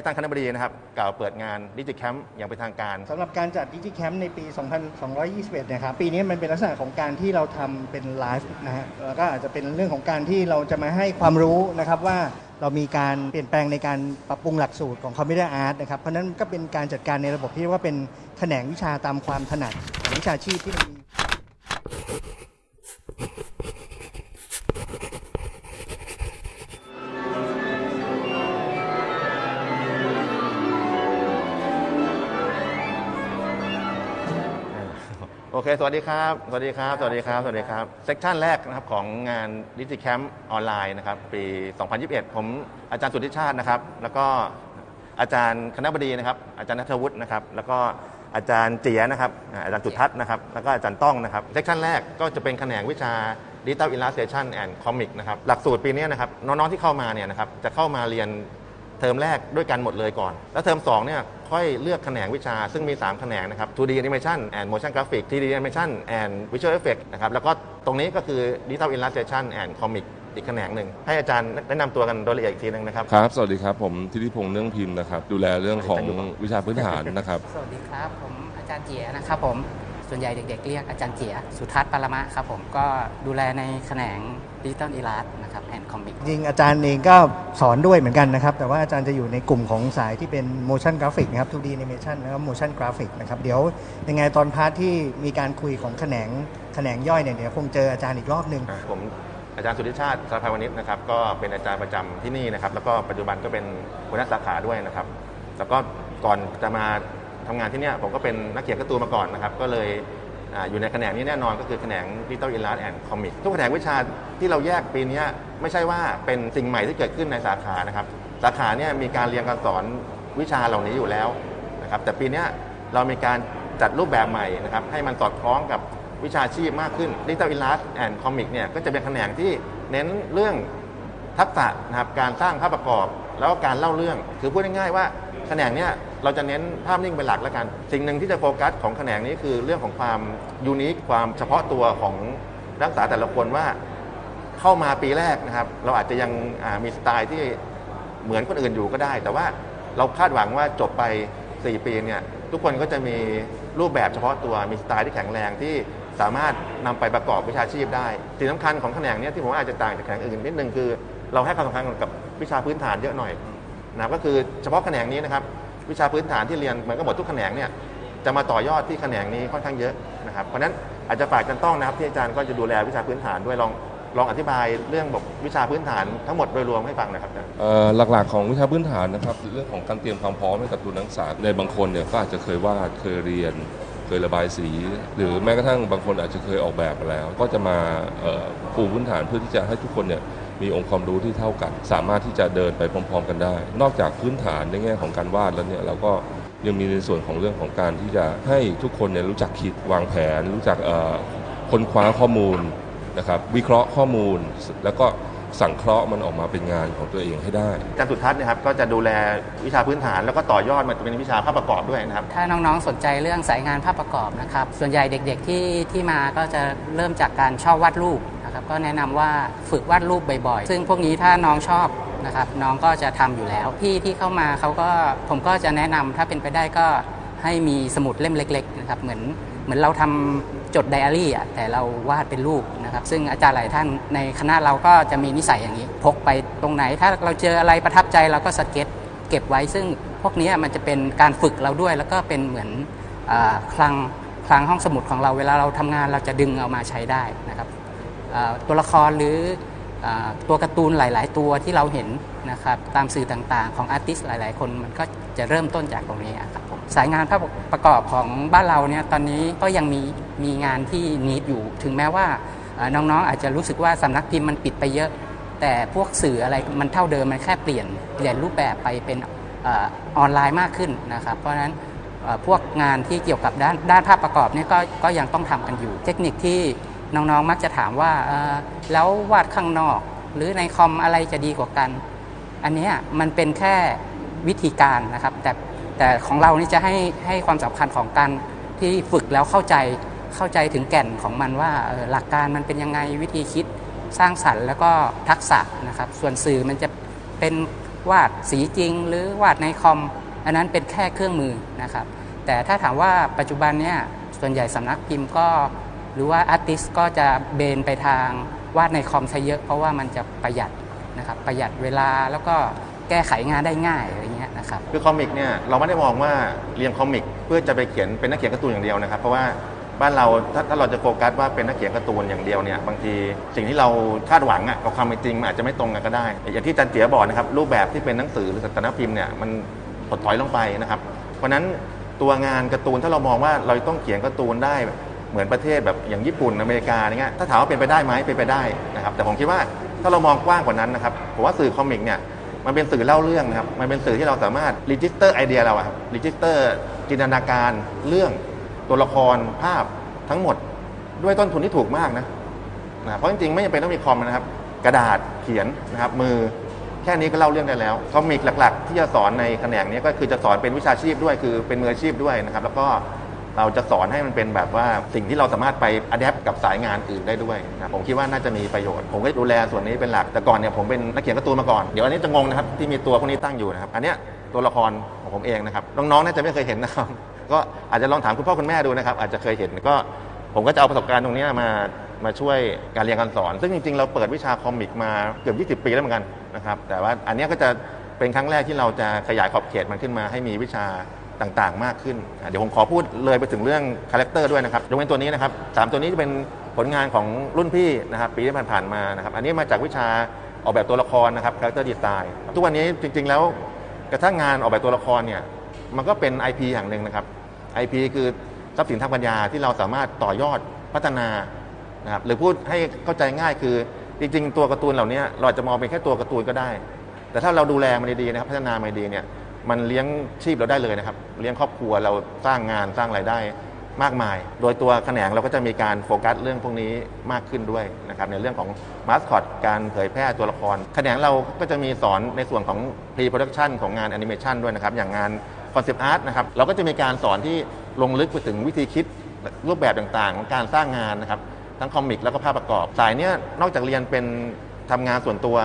ให้ท่านคณะบดีนะครับกล่าวเปิดงานดิจิแคมป์อย่างเป็นทางการ สำหรับการจัดดิจิแคมป์ในปี 2221 นะครับ ปีนี้มันเป็นลักษณะของการที่เราทำเป็นไลฟ์นะฮะ แล้วก็อาจจะเป็นเรื่องของการที่เราจะมาให้ความรู้นะครับว่าเรามีการเปลี่ยนแปลงในการปรับปรุงหลักสูตรของคอมพิวเตอร์อาร์ตนะครับ เพราะฉะนั้นก็เป็นการจัดการในระบบที่เรียกว่าเป็นแขนงวิชาตามความถนัดของวิชาชีพที่มันมี โอเค สวัสดีครับ สวัสดีครับ สวัสดีครับ สวัสดีครับ เซกชันแรกนะครับของงานดิจิแคมป์ออนไลน์นะครับปี 2021 ผมอาจารย์สุทธิชาตินะครับ แล้วก็อาจารย์คณะบดีนะครับ อาจารย์นัทวุฒินะครับ แล้วก็อาจารย์เจียนะครับ อาจารย์สุทัศน์นะครับ แล้วก็อาจารย์ต้องนะครับ เซกชันแรกก็จะเป็นแขนงวิชา Digital Illustration and Comic นะครับ หลักสูตรปีนี้นะครับ น้องๆที่เข้ามาเนี่ยนะครับ จะเข้ามาเรียน เทอมแรกด้วยกันหมดเลยก่อน แล้วเทอม2เนี่ยค่อยเลือกแขนงวิชาซึ่งมี 3 แขนงนะครับ 2D Animation and Motion Graphics 3D Animation and Visual Effects นะครับแล้วก็ตรงนี้ก็คือ Digital Illustration and Comic อีกแขนงหนึ่งให้อาจารย์แนะนำตัวกันโดยละเอียดอีกทีหนึงนะครับครับ สวัสดีครับ ผมทิติพงษ์เนื่องพิมพ์นะครับ ดูแลเรื่องของอาจารย์อยู่ครับวิชาพื้นฐานนะครับ สวัสดีครับ ผมอาจารย์เจียนะครับผม ส่วนใหญ่เด็กๆเรียกอาจารย์เจีย สุทัศน์ปรมะครับผมก็ดูแลในแขนงดิจิตอลอีลาร์นะครับแอนด์คอมิกจริงๆอาจารย์เองก็สอนด้วยเหมือนกันนะครับ แต่ว่าอาจารย์จะอยู่ในกลุ่มของสายที่เป็น motion graphic นะครับ 2D animation แล้วก็ motion graphic นะครับ เดี๋ยวยังไงตอนพาร์ทที่มีการคุยของแขนงแขนงย่อยเนี่ยเดี๋ยวคงเจออาจารย์อีกรอบหนึ่งผมอาจารย์สุทธิชาติสารพันวณิชนะครับก็เป็นอาจารย์ประจำที่นี่นะครับแล้วก็ปัจจุบันก็เป็นหัวหน้าสาขาด้วยนะครับ แล้วก็ก่อนจะมา ทำงานที่เนี่ยผมก็เป็นนักเขียนการ์ตูนมาก่อนนะครับ ก็เลยออยู่ในแขนงนี้แน่นอนก็คือแขนง Digital Illustration and Comic ทุกแขนงวิชาที่เราแยกปีนี้ไม่ใช่ว่าเป็นสิ่งใหม่ที่เกิดขึ้นในสาขานะครับ สาขาเนี่ยมีการเรียนการสอนวิชาเหล่านี้อยู่แล้วนะครับแต่ปีนี้เรามีการจัดรูปแบบใหม่นะครับให้มันสอดคล้องกับวิชาชีพมากขึ้น Digital Illustration and Comic เนี่ยก็จะเป็นแขนงที่เน้นเรื่อง ทักษะนะครับการสร้างภาพประกอบ แล้วก็การเล่าเรื่อง คือพูดง่ายๆว่าแขนงเนี้ยเราจะเน้นภาพนิ่งเป็นหลักแล้วกัน สิ่งหนึ่งที่จะโฟกัสของแขนงนี้คือเรื่องของความยูนิคความเฉพาะตัวของนักศึกษาแต่ละคนว่าเข้ามาปีแรกนะครับ เราอาจจะยังมีสไตล์ที่เหมือนคนอื่นอยู่ก็ได้ แต่ว่าเราคาดหวังว่าจบไป 4 ปีเนี่ยทุกคนก็จะมีรูปแบบเฉพาะตัวมีสไตล์ที่แข็งแรงที่สามารถนำไปประกอบวิชาชีพได้สิ่งสำคัญของแขนงนี้ที่ผมอาจจะต่างจากแขนงอื่นนิดนึงคือ เราให้ความสำคัญกับวิชาพื้นฐานเยอะหน่อยนะครับก็คือเฉพาะแขนงนี้นะครับ วิชาพื้นฐานที่เรียนเหมือนกับหมดทุกแขนงเนี่ยจะมาต่อยอดที่แขนงนี้ค่อนข้างเยอะนะครับเพราะฉะนั้นอาจจะฝากจันต้องนะครับที่อาจารย์ก็จะดูแลวิชาพื้นฐานด้วยลองลองอธิบายเรื่องแบบวิชาพื้นฐานทั้งหมดโดยรวมให้ฟังหนะครับหลักๆของวิชาพื้นฐานนะครับเรื่องของการเตรียมความพร้อมให้กับตัวนักศึกษาในบางคนเนี่ยก็อาจจะเคยวาดเคยเรียนเคยระบายสี หรือแม้กระทั่งบางคนอาจจะเคยออกแบบมาแล้ว ก็จะมาปูพื้นฐานเพื่อที่จะให้ทุกคนเนี่ย มีองค์ความรู้ที่เท่ากัน สามารถที่จะเดินไปพร้อม ๆ กันได้ นอกจากพื้นฐานในแง่ของการวาดแล้วเนี่ยเราก็ยังมีในส่วนของเรื่องของการที่จะให้ทุกคนเนี่ยรู้จักคิดวางแผน รู้จักเอ่อค้นคว้าข้อมูลนะครับวิเคราะห์ข้อมูลแล้วก็สังเคราะห์มันออกมาเป็นงานของตัวเองให้ได้อาจารย์สุทัศน์นะครับก็จะดูแลวิชาพื้นฐานแล้วก็ต่อยอดมาเป็นวิชาภาพประกอบด้วยนะครับ ถ้าน้องๆสนใจเรื่องสายงานภาพประกอบนะครับ ส่วนใหญ่เด็กๆที่ที่มาก็จะเริ่มจากการชอบวาดรูปนะครับ ก็แนะนำว่าฝึกวาดรูปบ่อยๆ ซึ่งพวกนี้ถ้าน้องชอบนะครับน้องก็จะทำอยู่แล้ว พี่ที่เข้ามาเขาก็ผมก็จะแนะนำถ้าเป็นไปได้ก็ให้มีสมุดเล่มเล็ก ๆ นะครับ เหมือนเหมือนเราทำจดไดอารี่อะแต่เราวาดเป็นรูปนะครับ ซึ่งอาจารย์หลายท่านในคณะเราก็จะมีนิสัยอย่างนี้ พกไปตรงไหน ถ้าเราเจออะไรประทับใจเราก็สเก็ตเก็บไว้ ซึ่งพวกนี้มันจะเป็นการฝึกเราด้วย แล้วก็เป็นเหมือนอคลังคลังห้องสมุดของเราเวลาเราทำงานเราจะดึงเอามาใช้ได้นะครับ ตัวละครหรืออตัวการ์ตูนหลาย ๆ ตัวที่เราเห็นนะครับตามสื่อต่างๆ ของอาร์ติสหลาย ๆ คนมันก็จะเริ่มต้นจากตรงนี้ครับผมสายงานภาพประกอบของบ้านเราเนี่ยตอนนี้ก็ยังมีมีงานที่นิดอยู่ ถึงแม้ว่าน้องๆอาจจะรู้สึกว่าสำนักพิมพ์มันปิดไปเยอะ แต่พวกสื่ออะไรมันเท่าเดิมมันแค่เปลี่ยนเปลี่ยนรูปแบบไปเป็นออนไลน์มากขึ้นนะครับ เพราะฉะนั้นพวกงานที่เกี่ยวกับด้านด้านภาพประกอบเนี่ยก็ก็ยังต้องทำกันอยู่ เทคนิคที่ น้องๆ มักจะถามว่าแล้ววาดข้างนอก หรือในคอมอะไรจะดีกว่ากัน อันนี้มันเป็นแค่วิธีการนะครับ แต่แต่ของเรานี่จะให้ให้ความสำคัญของการที่ฝึกแล้วเข้าใจเข้าใจถึงแก่นของมันว่าหลักการมันเป็นยังไงวิธีคิดสร้างสรรค์แล้วก็ทักษะนะครับ ส่วนสื่อมันจะเป็นวาดสีจริง หรือวาดในคอม อันนั้นเป็นแค่เครื่องมือนะครับ แต่ถ้าถามว่าปัจจุบันเนี่ยส่วนใหญ่สำนักพิมพ์ก็ หรือว่าอาร์ติสก็จะเบนไปทางวาดในคอมซะเยอะเพราะว่ามันจะประหยัดนะครับประหยัดเวลาแล้วก็แก้ไขงานได้ง่ายอะไรเงี้ยนะครับคือคอมิกเนี่ยเราไม่ได้มองว่าเรียนคอมิกเพื่อจะไปเขียนเป็นนักเขียนการ์ตูนอย่างเดียวนะครับ เพราะว่าบ้านเราถ้าถ้าเราจะโฟกัสว่าเป็นนักเขียนการ์ตูนอย่างเดียวเนี่ยบางทีสิ่งที่เราคาดหวังอะกับความเป็นจริงมันอาจจะไม่ตรงกันก็ได้ อย่างที่จันเจียบอกนะครับรูปแบบที่เป็นหนังสือหรือสำนักพิมพ์เนี่ยมันถดถอยลงไปนะครับ เพราะนั้นตัวงานการ์ตูนถ้าเรามองว่าเราต้องเขียนการ์ตูนได้ เหมือนประเทศแบบอย่างญี่ปุ่นอเมริกาอย่างเงี้ยถ้าถามว่าเป็นไปได้ไหมเป็นไปได้นะครับ แต่ผมคิดว่าถ้าเรามองกว้างกว่านั้นนะครับผมว่าสื่อคอมิกเนี่ยมันเป็นสื่อเล่าเรื่องนะครับ มันเป็นสื่อที่เราสามารถรีจิสเตอร์ไอเดียเราอะครับรีจิสเตอร์จินตนาการเรื่องตัวละครภาพทั้งหมดด้วยต้นทุนที่ถูกมากนะนะเพราะจริงๆไม่จำเป็นต้องมีคอมนะครับ กระดาษเขียนนะครับมือแค่นี้ก็เล่าเรื่องได้แล้วคอมิกหลัก ๆ ที่จะสอนในแขนงนี้ก็คือจะสอนเป็นวิชาชีพด้วยคือเป็นมืออาชีพด้วยนะครับ แล้วก็ เราจะสอนให้มันเป็นแบบว่าสิ่งที่เราสามารถไปอัดแอปกับสายงานอื่นได้ด้วยนะผมคิดว่าน่าจะมีประโยชน์ ผมก็ดูแลส่วนนี้เป็นหลักแต่ก่อนเนี่ยผมเป็นนักเขียนการ์ตูนมาก่อนเดี๋ยวอันนี้จะงงนะครับที่มีตัวพวกนี้ตั้งอยู่นะครับอันเนี้ยตัวละครของผมเองนะครับน้องๆน่าจะไม่เคยเห็นนะครับ ก็อาจจะลองถามคุณพ่อคุณแม่ดูนะครับ อาจจะเคยเห็นก็ผมก็จะเอาประสบการณ์ตรงนี้มามาช่วยการเรียนการสอน ซึ่งจริงๆ เราเปิดวิชาคอมิกมาเกือบ 20 ปีแล้วเหมือนกันนะครับ แต่ว่าอันนี้ก็จะเป็นครั้งแรกที่เราจะขยายขอบเขตมันขึ้นมาให้มีวิชา ต่างๆ มากขึ้น เดี๋ยวผมขอพูดเลยไปถึงเรื่องคาแรคเตอร์ด้วยนะครับยกเว้นตัวนี้นะครับสามตัวนี้จะเป็นผลงานของรุ่นพี่นะครับปีที่ผ่านๆมานะครับอันนี้มาจากวิชาออกแบบตัวละครนะครับคาแรคเตอร์ดีไซน์ทุกวันนี้จริง ๆ แล้วกระทั่งงานออกแบบตัวละครเนี่ยมันก็เป็น IP อย่างหนึ่งนะครับ IP คือทรัพย์สินทางปัญญาที่เราสามารถต่อยอดพัฒนานะครับหรือพูดให้เข้าใจง่ายคือจริง ๆ ตัวการ์ตูนเหล่านี้เราอาจจะมองเป็นแค่ตัวการ์ตูนก็ได้ แต่ถ้าเราดูแลมันดีๆนะครับพัฒนามันดีเนี่ย มันเลี้ยงชีพเราได้เลยนะครับ เลี้ยงครอบครัวเราสร้างงานสร้างรายได้มากมาย โดยตัวแขนงเราก็จะมีการโฟกัสเรื่องพวกนี้มากขึ้นด้วยนะครับในเรื่องของมาสคอตการเผยแพร่ตัวละคร แขนงเราก็จะมีสอนในส่วนของ pre-production ของงานแอนิเมชันด้วยนะครับ อย่างงานคอนเซปต์อาร์ตนะครับเราก็จะมีการสอนที่ลงลึกไปถึงวิธีคิดรูปแบบต่างๆ ของการสร้างงานนะครับ ทั้งคอมิกแล้วก็ภาพประกอบ สายเนี้ยนอกจากเรียนเป็นทำงานส่วนตัว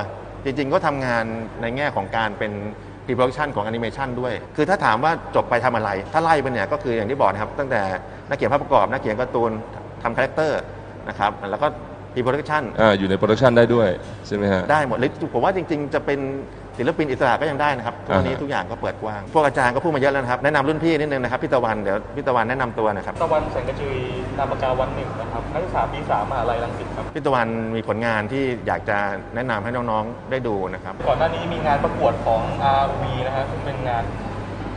จริงๆ ก็ทำงานในแง่ของการเป็น pre-production ของแอนิเมชันด้วย คือถ้าถามว่าจบไปทำอะไร ถ้าไล่ไปเนี่ยก็คืออย่างที่บอกนะครับ ตั้งแต่นักเขียนภาพประกอบ นักเขียนการ์ตูนทำคาแรคเตอร์นะครับแล้วก็ pre-production อ่าอยู่ในโปรดักชันได้ด้วยใช่ไหมฮะได้หมดเลยผมว่าจริง ๆ จะเป็น ศิลปินอิสระก็ยังได้นะครับทุกวันนี้อ่าฮะทุกอย่างก็เปิดกว้าง พวกอาจารย์ก็พูดมาเยอะแล้วนะครับ แนะนำรุ่นพี่นิดนึงนะครับพี่ตะวันเดี๋ยวพี่ตะวันแนะนำตัวหนะครับ ตะวันแสงกระจุยนามปากกาวันหนึ่งนะครับนักศึกษาปีสามมหาลัยรังสิตครับพี่ตะวันมีผลงานที่อยากจะแนะนำให้น้องๆได้ดูนะครับ ก่อนหน้านี้มีงานประกวดของ RV นะฮะซึ่งเป็นงาน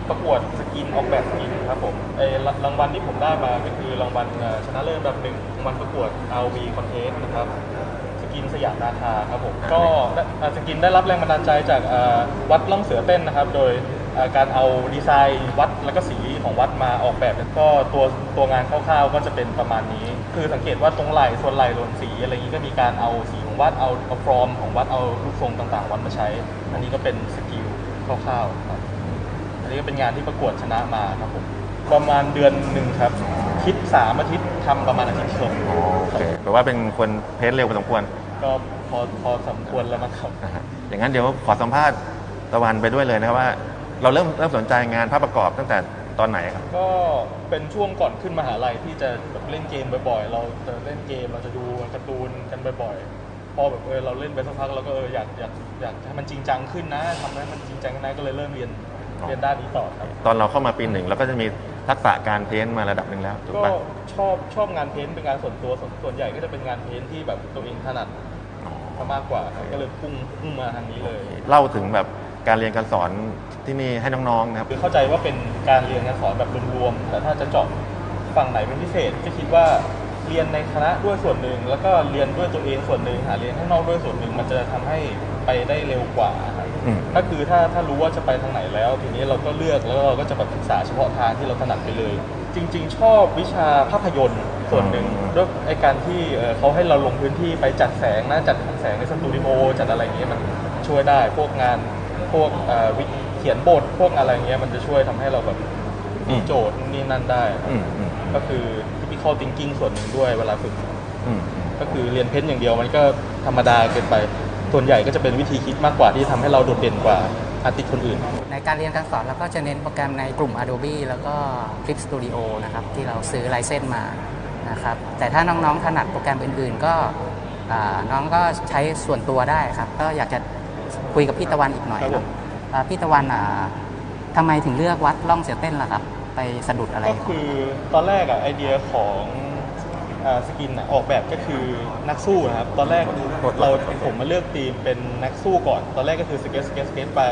ประกวดสกินออกแบบสกินครับผมไอ้รางวัลที่ผมได้มาก็คือรางวัลเอ่อชนะเลิศอันดับหนึ่งของวันประกวด RV Contest นะครับส กินสยามนาคาครับผมก็อาสกินได้รับแรงบันดาลใจจากวัดล่องเสือเต้นนะครับ โดยการเอาดีไซน์วัดแล้วก็สีของวัดมาออกแบบแล้วก็ตัวตัวงานคร่าวๆก็จะเป็นประมาณนี้ คือสังเกตว่าตรงไหล่ส่วนไหล่หล่นสีอะไรอย่างนี้ก็มีการเอาสีของวัดเอาเอาฟอร์มของวัดเอารูปทรงต่างๆ วัดมาใช้ อันนี้ก็เป็นสกิลคร่าวๆครับอันนี้ก็เป็นงานที่ประกวดชนะมาครับผมประมาณเดือนหนึ่งครับ คิดสามอาทิตย์ทำประมาณอาทิตย์เดียวโอเคแปลว่าเป็นคนเพจเร็วพอสมควร ก็พอพอสมควรแล้วมั้งครับนะฮะอย่างนั้นเดี๋ยวขอสัมภาษณ์ตะวันไปด้วยเลยนะครับว่า เราเริ่มเริ่มสนใจงานภาพประกอบตั้งแต่ตอนไหนครับ ก็เป็นช่วงก่อนขึ้นมหาลัยที่จะแบบเล่นเกมบ่อยๆ เราจะเล่นเกมเราจะดูการ์ตูนกันบ่อยๆ พอแบบเออเราเล่นไปสักพักเราก็เอออยากอยากอยากให้มันจริงจังขึ้นนะทำให้มันจริงจังขึ้นนะก็เลยเริ่มเรียนอ๋อเรียนด้านนี้ต่อครับ ตอนเราเข้ามาปีหนึ่งเราก็จะมีทักษะการเพ้นท์มาระดับหนึ่งแล้วถูกก็ปะชอบชอบงานเพ้นท์เป็นงานส่วนตัวส่วนส่วนใหญ่ก็จะเป็นงานเพ้นท์ที่แบบตัวเองถนัดอ๋อ ซะมากกว่าครับก็เลยพุ่งพุ่งมาทางนี้เลยเล่าถึงแบบการเรียนการสอนที่นี่ให้น้องๆนะครับ คือเข้าใจว่าเป็นการเรียนการสอนแบบรวมๆแต่ถ้าจะเจาะฝั่งไหนเป็นพิเศษก็คิดว่าเรียนในคณะด้วยส่วนหนึ่ง แล้วก็เรียนด้วยตัวเองส่วนหนึ่งหาเรียนข้างนอกด้วยส่วนหนึ่งมันจะทำให้ไปได้เร็วกว่าครับอืมก็คือถ้าถ้ารู้ว่าจะไปทางไหนแล้ว ทีนี้เราก็เลือกแล้วเราก็จะแบบศึกษาเฉพาะทางที่เราถนัดไปเลย จริง ๆ ชอบวิชาภาพยนตร์ ส่วนหนึ่งด้วยไอการที่เอ่อเขาให้เราลงพื้นที่ไปจัดแสงนะจัดแสงในสตูดิโอจัดอะไรอย่างเงี้ยมันช่วยได้พวกงานพวกเอ่อวิเขียนบทพวกอะไรเงี้ยมันจะช่วยทำให้เราแบบอืมีมโจทย์นู่นนี่นั่นได้ครับอืมอืมก็คือ typical thinking ส่วนหนึ่งด้วยเวลาฝึกอืมก็คือเรียนเพ้นท์อย่างเดียวมันก็ธรรมดาเกินไปส่วนใหญ่ก็จะเป็นวิธีคิดมากกว่าที่ทำให้เราโดดเด่นกว่าอาร์ติสคนอื่น ในการเรียนการสอนเราก็จะเน้นโปรแกรมในกลุ่ม Adobe แล้วก็ Clip Studio นะครับที่เราซื้อไลเซนส์มา นะครับ แต่ถ้าน้องๆถนัดโปรแกรมอื่น ๆ ก็อ่าน้องก็ใช้ส่วนตัวได้ครับ ก็อยากจะคุยกับพี่ตะวันอีกหน่อยครับผมอ่าพี่ตะวันอ่าทำไมถึงเลือกวัดล่องเสียเต้นล่ะครับ ไปสะดุดอะไร ก็คือตอนแรกอะไอเดียของอ่าสกินอะออกแบบก็คือนักสู้นะครับ ตอนแรกเราผมมาเลือกธีมเป็นนักสู้ก่อน ตอนแรกก็คือสเก็ตสเก็ตสเก็ตไป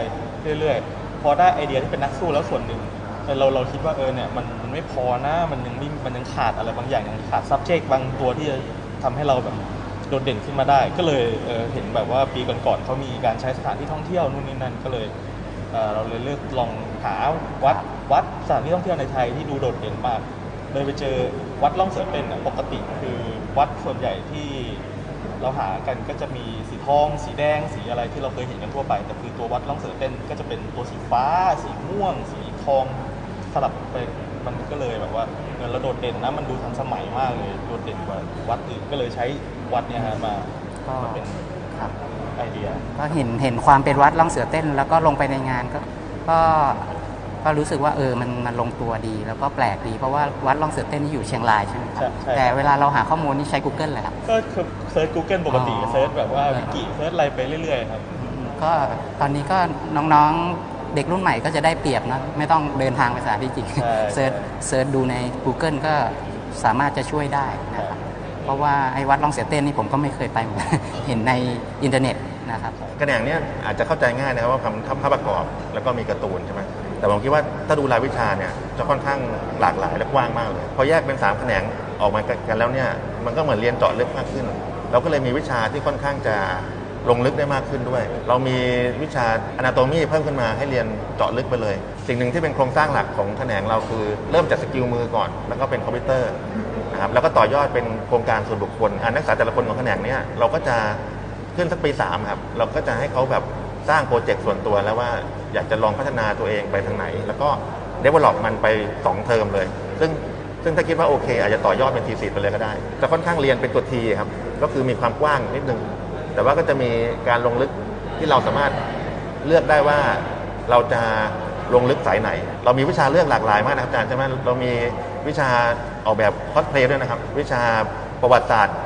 เรื่อยๆ พอได้ไอเดียที่เป็นนักสู้แล้วส่วนหนึ่ง เออเราเราคิดว่าเออเนี่ยมันมันไม่พอนะมันยังไม่มันยังขาดอะไรบางอย่างยังขาด subject บางตัวที่จะทำให้เราแบบโดดเด่นขึ้นมาได้ ก็เลยเออเห็นแบบว่าปีก่อนๆเขามีการใช้สถานที่ท่องเที่ยวนู่นนี่นั่นก็เลยเออเราเลยเลือกลองหาวัดวัดสถานที่ท่องเที่ยวในไทยที่ดูโดดเด่นมากเลยไปเจอวัดล่องเสือเป็นน่ะปกติคือวัดส่วนใหญ่ที่เราหากันก็จะมีสีทอง สีแดง สีอะไรที่เราเคยเห็นกันทั่วไป แต่คือตัววัดล่องเสือเต้นก็จะเป็นตัวสีฟ้า สีม่วง สีทอง ลับไปมันก็เลยแบบว่าเออเราโดดเด่นนะมันดูทันสมัยมากเลยโดดเด่นกว่าวัดอื่นก็เลยใช้วัดเนี่ยฮะมาก็มาเป็นครับ ไอเดีย ก็เห็นเห็นความเป็นวัดล่องเสือเต้น แล้วก็ลงไปในงานก็ก็ก็รู้สึกว่าเออมันมันลงตัวดีแล้วก็แปลกดีเพราะว่าวัดล่องเสือเต้นนี่อยู่เชียงรายใช่ไหมครับใช่ใช่ แต่เวลาเราหาข้อมูลนี่ใช้ Google เลยครับ ก็คือเซิร์ช Google ปกติอ๋อ เซิร์ชแบบว่าวิกิเซิร์ชอะไรไปเรื่อยๆครับ ก็ตอนนี้ก็น้องๆ เด็กรุ่นใหม่ก็จะได้เปรียบนะไม่ต้องเดินทางไปสถานที่จริงใช่เซิร์ชใช่เซิร์ชดูใน Google ก็สามารถจะช่วยได้นะครับเพราะว่าไอ้วัดล่องเสือเต้นนี่ผมก็ไม่เคยไปเหมือนกันเห็นในอินเทอร์เน็ตนะครับ กระแหน่งเนี่ยอาจจะเข้าใจง่ายนะครับว่าคำทำภาพประกอบแล้วก็มีการ์ตูนใช่ไหมแต่ผมคิดว่าถ้าดูรายวิชาเนี่ยจะค่อนข้างหลากหลายและกว้างมากเลยพอแยกเป็น3แขนงออกมากันแล้วเนี่ยมันก็เหมือนเรียนเจาะลึกมากขึ้น เราก็เลยมีวิชาที่ค่อนข้างจะ ลงลึกได้มากขึ้นด้วย เรามีวิชา Anatomy เพิ่มขึ้นมาให้เรียนเจาะลึกไปเลย สิ่งหนึ่งที่เป็นโครงสร้างหลักของแขนงเราคือ เริ่มจากสกิลมือก่อน แล้วก็เป็นคอมพิวเตอร์นะครับแล้วก็ต่อยอดเป็นโครงการส่วนบุคคลอ่านักศึกษาแต่ละคนของแขนงเนี้ยเราก็จะขึ้นสักปี3ครับเราก็จะให้เขาแบบสร้างโปรเจกต์ส่วนตัวแล้วว่าอยากจะลองพัฒนาตัวเองไปทางไหน แล้วก็ develop มันไป2เทอมเลย ซึ่งซึ่งถ้าคิดว่าโอเค อาจจะต่อยอดเป็นทีสิไปเลยก็ได้จะค่อนข้างเรียนเป็นตัวทีครับ ก็คือมีความกว้างนิดนึง แต่ว่าก็จะมีการลงลึกที่เราสามารถเลือกได้ว่าเราจะลงลึกสายไหน เรามีวิชาเลือกหลากหลายมากนะครับอาจารย์ใช่ไหมเรามีวิชาออกแบบคอสเพลย์ด้วยนะครับ วิชาประวัติศาสตร์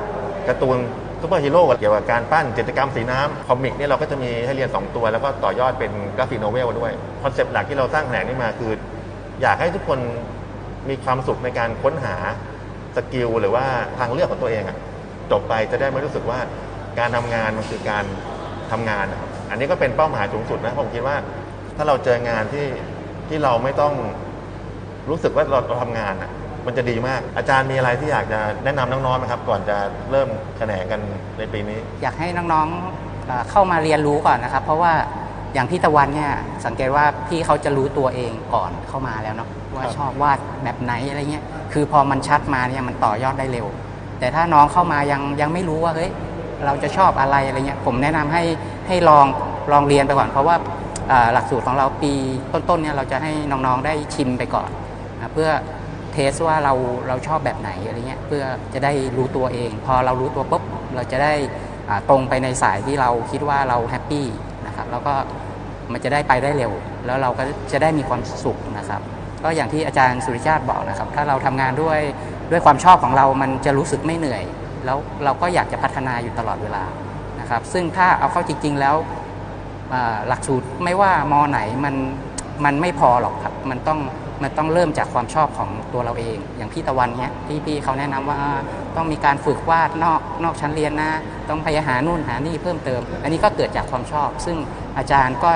การ์ตูนซูเปอร์ฮีโร่เกี่ยวกับการปั้นกิจกรรมสีน้ำคอมิกเนี่ยเราก็จะมีให้เรียน 2 ตัว แล้วก็ต่อยอดเป็นกราฟิกโนเวลด้วย คอนเซปต์หลักที่เราสร้างแผนกนี้มาคือ อยากให้ทุกคนมีความสุขในการค้นหาสกิลหรือว่าทางเลือกของตัวเองอะจบไปจะได้ไม่รู้สึกว่า การทำงานมันคือการทำงานนะครับอันนี้ก็เป็นเป้าหมายสูงสุดนะผมคิดว่า ถ้าเราเจองานที่ที่เราไม่ต้องรู้สึกว่าเราเราทำงานอะมันจะดีมาก อาจารย์มีอะไรที่อยากจะแนะนำน้องๆไหมครับ ก่อนจะเริ่มแขนงกันในปีนี้ อยากให้น้องๆเอ่อเข้ามาเรียนรู้ก่อนนะครับ เพราะว่าอย่างพี่ตะวันเนี่ยสังเกตว่าพี่เขาจะรู้ตัวเองก่อนเข้ามาแล้วเนาะว่าครับชอบวาดแบบไหนอะไรเงี้ยคือพอมันชัดมาเนี่ยมันต่อยอดได้เร็ว แต่ถ้าน้องเข้ามายังยังไม่รู้ว่าเฮ้ย เราจะชอบอะไรอะไรเงี้ยผมแนะนำให้ให้ลองลองเรียนไปก่อน เพราะว่าหลักสูตรของเราปีต้นๆเนี่ยเราจะให้น้องๆได้ชิมไปก่อนนะเพื่อเทสว่าเราเราชอบแบบไหนอะไรเงี้ยเพื่อจะได้รู้ตัวเอง พอเรารู้ตัวปุ๊บเราจะได้ตรงไปในสายที่เราคิดว่าเราแฮปปี้นะครับแล้วก็มันจะได้ไปได้เร็ว แล้วเราก็จะได้มีความสุขนะครับก็อย่างที่อาจารย์สุริชาติบอกนะครับ ถ้าเราทำงานด้วยด้วยความชอบของเรามันจะรู้สึกไม่เหนื่อย แล้วเราก็อยากจะพัฒนาอยู่ตลอดเวลานะครับ ซึ่งถ้าเอาเข้าจริง ๆ แล้วหลักสูตรไม่ว่ามอไหนมันมันไม่พอหรอกครับ มันต้องมันต้องเริ่มจากความชอบของตัวเราเอง อย่างพี่ตะวันเนี้ยที่พี่เขาแนะนำว่าอ่าต้องมีการฝึกวาดนอกนอกชั้นเรียนนะ ต้องพยายามหานู่นหานี่เพิ่มเติม อันนี้ก็เกิดจากความชอบ ซึ่งอาจารย์ก็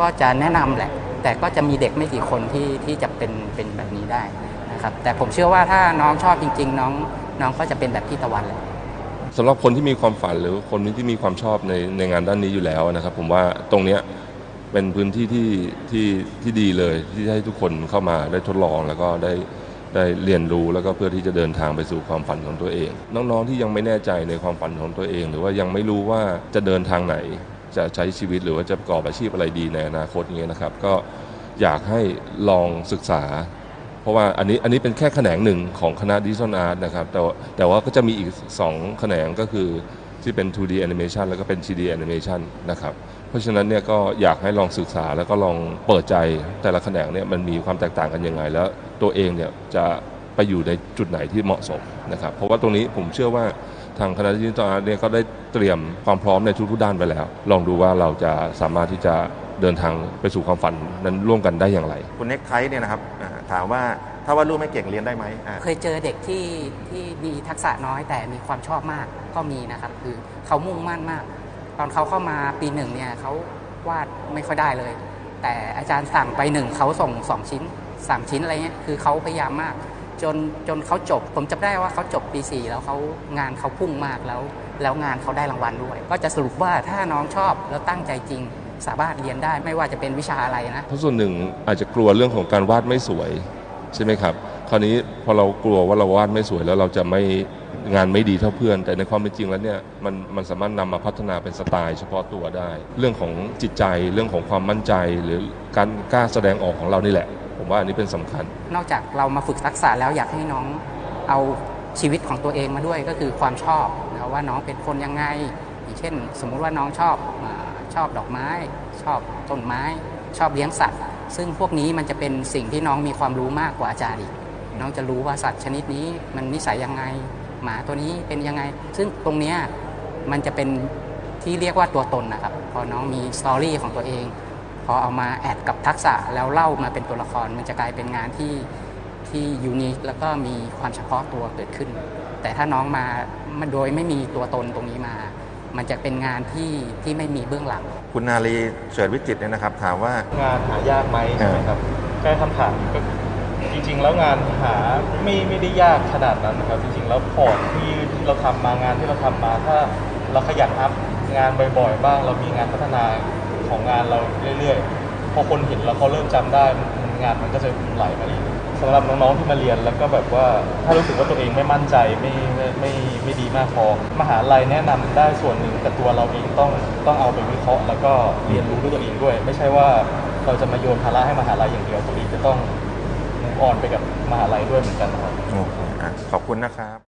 ก็จะแนะนำแหละ แต่ก็จะมีเด็กไม่กี่คนที่ที่จะเป็นเป็นแบบนี้ได้นะครับ แต่ผมเชื่อว่าถ้าน้องชอบจริง ๆ น้อง น้องก็จะเป็นแบบพี่ตะวันแหละสำหรับคนที่มีความฝันหรือคนที่มีความชอบในในงานด้านนี้อยู่แล้วนะครับ ผมว่าตรงเนี้ยเป็นพื้นที่ที่ที่ที่ดีเลย ที่ให้ทุกคนเข้ามาได้ทดลองแล้วก็ได้ได้เรียนรู้แล้วก็เพื่อที่จะเดินทางไปสู่ความฝันของตัวเอง น้องๆที่ยังไม่แน่ใจในความฝันของตัวเอง หรือว่ายังไม่รู้ว่าจะเดินทางไหน จะใช้ชีวิตหรือว่าจะประกอบอาชีพอะไรดีในอนาคตเงี้ยนะครับ ก็อยากให้ลองศึกษา เพราะว่าอันนี้อันนี้เป็นแค่แขนงหนึ่งของคณะดิจิทัลอาร์ตนะครับแต่ว่าแต่ว่าก็จะมีอีก 2 แขนงก็คือที่เป็น 2D animation แล้วก็เป็น 3D animation นะครับเพราะฉะนั้นเนี่ยก็อยากให้ลองศึกษาแล้วก็ลองเปิดใจแต่ละแขนงเนี่ยมันมีความแตกต่างกันยังไง แล้วตัวเองเนี่ยจะไปอยู่ในจุดไหนที่เหมาะสมนะครับเพราะว่าตรงนี้ผมเชื่อว่าทางคณะดิจิทัลอาร์ตเนี่ยก็ได้เตรียมความพร้อมในทุกๆด้านไปแล้ว ลองดูว่าเราจะสามารถที่จะ เดินทางไปสู่ความฝันนั้นร่วมกันได้อย่างไร คุณเน็กไทเนี่ยนะครับอ่าถามว่าถ้าวาดรูปไม่เก่งเรียนได้ไหมอ่า เคยเจอเด็กที่ที่มีทักษะน้อยแต่มีความชอบมากก็มีนะครับ คือเขามุ่งมั่นมาก ตอนเขาเข้ามาปีหนึ่งเนี่ยเขาวาดไม่ค่อยได้เลย แต่อาจารย์สั่งไปหนึ่งเขาส่งสองชิ้นสามชิ้นอะไรเงี้ยคือเขาพยายามมาก จนจนเขาจบ ผมจำได้ว่าเขาจบปีสี่แล้วเขางานเขาพุ่งมากแล้ว แล้วงานเขาได้รางวัลด้วย ก็จะสรุปว่าถ้าน้องชอบแล้วตั้งใจจริง สามารถเรียนได้ไม่ว่าจะเป็นวิชาอะไรนะเพราะส่วนหนึ่งอาจจะกลัวเรื่องของการวาดไม่สวยใช่ไหมครับ คราวนี้พอเรากลัวว่าเราวาดไม่สวยแล้วเราจะไม่งานไม่ดีเท่าเพื่อน แต่ในความเป็นจริงแล้วเนี่ยมันมันสามารถนำมาพัฒนาเป็นสไตล์เฉพาะตัวได้ เรื่องของจิตใจเรื่องของความมั่นใจ หรือการกล้าแสดงออกของเรานี่แหละ ผมว่าอันนี้เป็นสำคัญ นอกจากเรามาฝึกทักษะแล้วอยากให้น้องเอาชีวิตของตัวเองมาด้วยก็คือความชอบนะว่าน้องเป็นคนยังไงอย่างเช่น สมมุติว่าน้องชอบอา ชอบดอกไม้ ชอบต้นไม้ ชอบเลี้ยงสัตว์ ซึ่งพวกนี้มันจะเป็นสิ่งที่น้องมีความรู้มากกว่าอาจารย์อีกน้องจะรู้ว่าสัตว์ชนิดนี้มันนิสัยยังไง หมาตัวนี้เป็นยังไง ซึ่งตรงเนี้ยมันจะเป็นที่เรียกว่าตัวตนนะครับ พอน้องมีสตอรี่ของตัวเอง พอเอามาแอดกับทักษะแล้วเล่ามาเป็นตัวละคร มันจะกลายเป็นงานที่ที่ยูนิคแล้วก็มีความเฉพาะตัวเกิดขึ้น แต่ถ้าน้องมามาโดยไม่มีตัวตนตรงนี้มา มันจะเป็นงานที่ที่ไม่มีเบื้องหลัง คุณนาลีเฉิดวิจิตรเนี่ยนะครับ ถามว่า งานหายากไหมใช่ไหมครับแค่คำถามก็จริง ๆ แล้วงานหาไม่ไม่ได้ยากขนาดนั้นนะครับ จริง ๆ แล้วพอร์ตที่ที่เราทำมางานที่เราทำมาถ้าเราขยันอัพงานบ่อย ๆ บ้าง เรามีงานพัฒนาของงานเราเรื่อยๆพอคนเห็นแล้วเขาเริ่มจำได้มันงานมันก็จะไหลมาเอง สำหรับน้องๆที่มาเรียนแล้วก็แบบว่าถ้ารู้สึกว่าตัวเองไม่มั่นใจไม่ไม่ไม่ไม่ดีมากพอ มหาลัยแนะนำได้ส่วนหนึ่งแต่ตัวเราเองต้องต้องเอาไปวิเคราะห์ แล้วก็เรียนรู้ด้วยตัวเองด้วย ไม่ใช่ว่าเราจะมาโยนภาระให้มหาลัยอย่างเดียวตัวเองจะต้องอ่อนไปกับมหาลัยด้วยเหมือนกันนะครับโอเคอะขอบคุณนะครับ